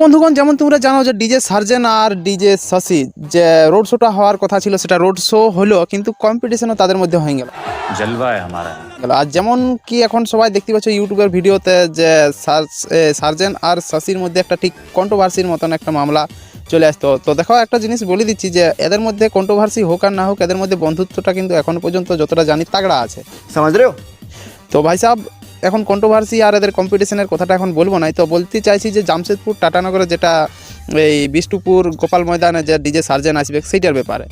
বন্ধুগণ যেমন তোমরা জানো যে ডিজে সার্জেন আর ডিজে শশী যে রোড শোটা হওয়ার কথা ছিল সেটা রোড শো হলো কিন্তু কম্পিটিশনও তাদের মধ্যে হয়ে গেল। আর যেমন কি এখন সবাই দেখতে পাচ্ছ ইউটিউবের ভিডিওতে যে সার্জেন আর শশীর মধ্যে একটা ঠিক কন্ট্রোভার্সির মতন একটা মামলা চলে আসতো। তো দেখো একটা জিনিস বলে দিচ্ছি যে এদের মধ্যে কন্ট্রোভার্সি হোক আর না হোক এদের মধ্যে বন্ধুত্বটা কিন্তু এখন পর্যন্ত যতটা জানি তাগড়া আছে। সমাজ তো ভাই সাহেব এখন কন্ট্রোভার্সি আর এদের কম্পিটিশনের কথাটা এখন বলব না। তো বলতে চাইছি যে জামশেদপুর টাটানগরে যেটা এই বিষ্ণুপুর গোপাল ময়দানে যে ডিজে সার্জেন আসবে সেইটার ব্যাপারে।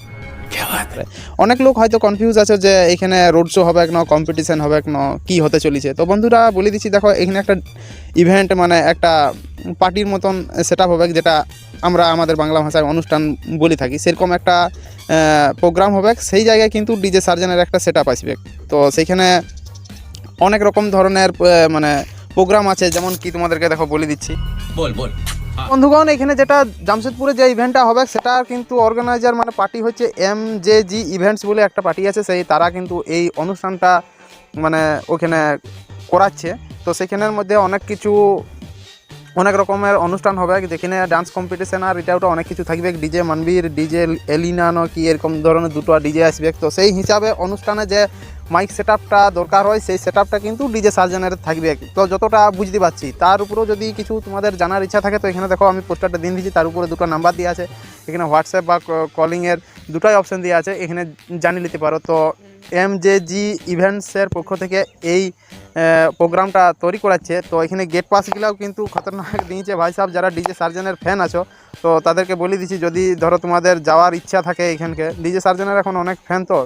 অনেক লোক হয়তো কনফিউজ আছে যে এখানে রোড শো হবে না কম্পিটিশন হবে না কি হতে চলেছে। তো বন্ধুরা বলে দিচ্ছি দেখো এখানে একটা ইভেন্ট মানে একটা পার্টির মতন সেট হবে যেটা আমরা আমাদের বাংলা ভাষায় অনুষ্ঠান বলে থাকি। সেরকম একটা প্রোগ্রাম হবে সেই জায়গায় কিন্তু ডিজে সার্জেনের একটা সেট আপ আসবে। তো সেইখানে অনেক রকম ধরনের মানে প্রোগ্রাম আছে যেমন কি তোমাদেরকে দেখো বলে দিচ্ছি। বল বল। হ্যাঁ। বন্ধুগণ এখানে যেটা জামশেদপুরে যে ইভেন্টটা হবে সেটা কিন্তু অর্গানাইজার মানে পার্টি হচ্ছে এম জে জি ইভেন্টস বলে একটা পার্টি আছে সেই তারা কিন্তু এই অনুষ্ঠানটা মানে ওখানে করাচ্ছে। তো সেখানের মধ্যে অনেক কিছু অনেক রকমের অনুষ্ঠান হবে। যেখানে ডান্স কম্পিটিশন আর এটা ওটা অনেক কিছু থাকবে। ডিজে মানবীর ডিজে এলিনা ন কি এরকম ধরনের দুটো ডিজে আসবে। তো সেই হিসাবে অনুষ্ঠানে যে মাইক সেট দরকার হয়, সেই সেট কিন্তু ডিজে সার্জনের থাকবে। তো যতটা বুঝতে পারছি, তার উপরেও যদি কিছু তোমাদের জানার ইচ্ছা থাকে, তো এখানে দেখো আমি পোস্টারটা দিন দিচ্ছি তার উপরে দুটো নাম্বার দেওয়া আছে। এখানে হোয়াটসঅ্যাপ বা কলিংয়ের দুটোই অপশন দেওয়া আছে, এখানে জানিয়ে নিতে পারো। তো এম জে জি ইভেন্টসের পক্ষ থেকে এই প্রোগ্রামটা তৈরি করাচ্ছে। তো এখানে গেট পাসগুলোও কিন্তু খতরনাক দিয়েছে। ভাই সাহেব, যারা ডিজে সার্জনের ফ্যান আছো, তো তাদেরকে বলে দিচ্ছি, যদি ধরো তোমাদের যাওয়ার ইচ্ছা থাকে এখানকে। ডিজে সার্জনের এখন অনেক ফ্যান তো।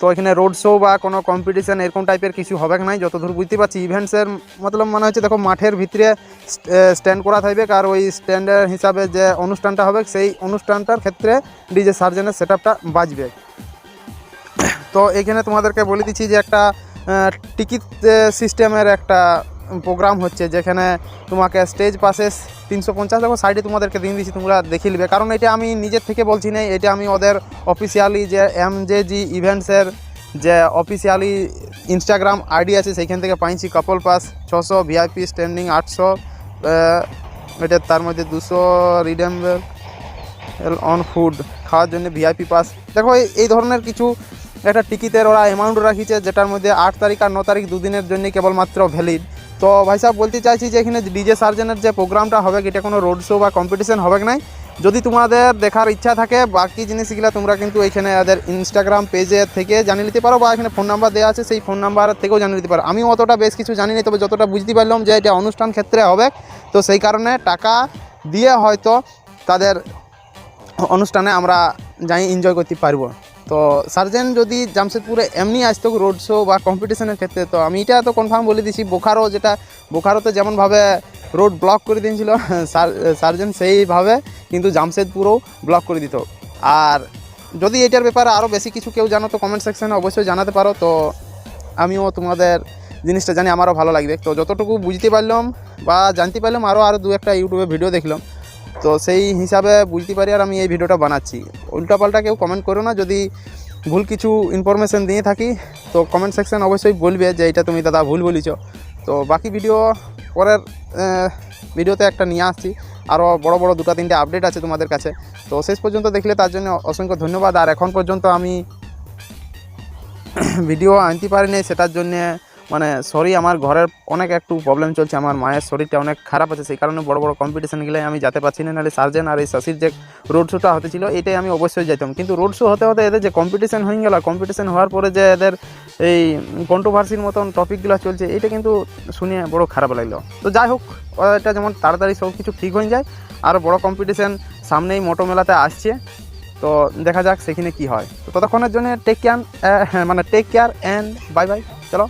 তো এখানে রোড শো বা কোনো কম্পিটিশান এরকম টাইপের কিছু হবে নাই? যতদূর বুঝতে পারছি ইভেন্টসের মতলব মনে হচ্ছে, দেখো, মাঠের ভিতরে স্ট্যান্ড করা থাকবে। আর ওই স্ট্যান্ডের হিসাবে যে অনুষ্ঠানটা হবে, সেই অনুষ্ঠানটার ক্ষেত্রে ডিজে সার্জনের সেট বাজবে। তো এখানে তোমাদেরকে বলে দিচ্ছি যে একটা টিকিট সিস্টেমের একটা প্রোগ্রাম হচ্ছে যেখানে তোমাকে স্টেজ পাশে তিনশো পঞ্চাশ দেখো সাইডে তোমাদেরকে দিন দিচ্ছি তোমরা দেখে নেবে। কারণ এটা আমি নিজের থেকে বলছি না এটা আমি ওদের অফিসিয়ালি যে এম জে জি ইভেন্টসের যে অফিসিয়ালি ইনস্টাগ্রাম আইডি আছে, সেইখান থেকে পাইছি। কাপল পাস ছশো ভিআইপি স্ট্যান্ডিং আটশো এটা তার মধ্যে দুশো রিডেম্বল অন ফুড খাওয়ার জন্য ভিআইপি পাস দেখো, এই ধরনের কিছু একটা টিকিটের ওরা অ্যামাউন্ট রাখিছে, যেটার মধ্যে আট তারিখ আর ন তারিখ দুদিনের জন্য কেবলমাত্র ভ্যালিড তো ভাই সাহেব, বলতে চাইছি যে এখানে ডিজে সার্জেনের যে প্রোগ্রামটা হবে এটা কোনো রোড শো বা কম্পিটিশন হবে নাই? যদি তোমাদের দেখার ইচ্ছা থাকে, বাকি জিনিসগুলো তোমরা কিন্তু এখানে এদের ইনস্টাগ্রাম পেজে থেকে জানিয়ে নিতে পারো, বা এখানে ফোন নাম্বার দেওয়া আছে, সেই ফোন নাম্বার থেকেও জানিয়ে নিতে পারো। আমি অতটা বেশ কিছু জানি না তবে যতটা বুঝতে পারলাম যে এটা অনুষ্ঠান ক্ষেত্রে হবে, তো সেই কারণে টাকা দিয়ে হয়তো তাদের অনুষ্ঠানে আমরা যাই এনজয় করতে পারব। তো সার্জেন যদি জামশেদপুরে এমনি আসতো রোড শো বা কম্পিটিশনের ক্ষেত্রে, তো আমি এটা তো কনফার্ম বলে দিছি, বোখারো যেটা, বোখারোতে যেমনভাবে রোড ব্লক করে দিয়েছিল সার্জেন সেইভাবে কিন্তু জামশেদপুরও ব্লক করে দিত। আর যদি এটার ব্যাপারে আরও বেশি কিছু কেউ জানো, তো কমেন্ট সেকশনে অবশ্যই জানাতে পারো। তো আমিও তোমাদের জিনিসটা জানি, আমারও ভালো লাগবে। তো যতটুকু বুঝতে পারলাম বা জানতে পারলাম আরও আরও দু একটা ইউটিউবে ভিডিও দেখলাম। তো সেই হিসাবে বুঝতে পারি আর আমি এই ভিডিওটা বানাচ্ছি। উল্টাপাল্টা কেউ কমেন্ট করো না, যদি ভুল কিছু ইনফরমেশন দিয়ে থাকি, তো কমেন্ট সেকশন অবশ্যই বলবে যে এটা তুমি দাদা ভুল বলিছ। তো বাকি ভিডিও পরের ভিডিওতে একটা নিয়ে আসছি। আরও বড় বড় দুটো তিনটে আপডেট আছে তোমাদের কাছে। তো শেষ পর্যন্ত দেখলে তার জন্য অসংখ্য ধন্যবাদ। আর এখন পর্যন্ত আমি ভিডিও আনতে পারিনি, সেটার জন্যে মানে সরি আমার ঘরের অনেক একটু প্রবলেম চলছে, আমার মায়ের শরীরটা অনেক খারাপ আছে, সেই কারণে বড় বড় কম্পিটিশনগুলোই আমি যেতে পারছি না, নাহলে সার্জেন আর এই শশীর যে রোড শোটা হতে ছিল, এটাই আমি অবশ্যই যেতাম কিন্তু রোড শো হতে হতে এদের যে কম্পিটিশন হয়ে গেল কম্পিটিশন হওয়ার পরে যে এদের এই কন্ট্রোভার্সির মতন টপিকগুলো চলছে, এটা কিন্তু শুনে বড় খারাপ লাগল। তো যাই হোক এটা যেমন তাড়াতাড়ি সব কিছু ঠিক হয়ে যায়, আর বড় কম্পিটিশন সামনেই মোটো মেলাতে আসছে, তো দেখা যাক সেখানে কি হয়। তো ততক্ষণের জন্য টেক কেয়ার মানে take care and bye bye চলো।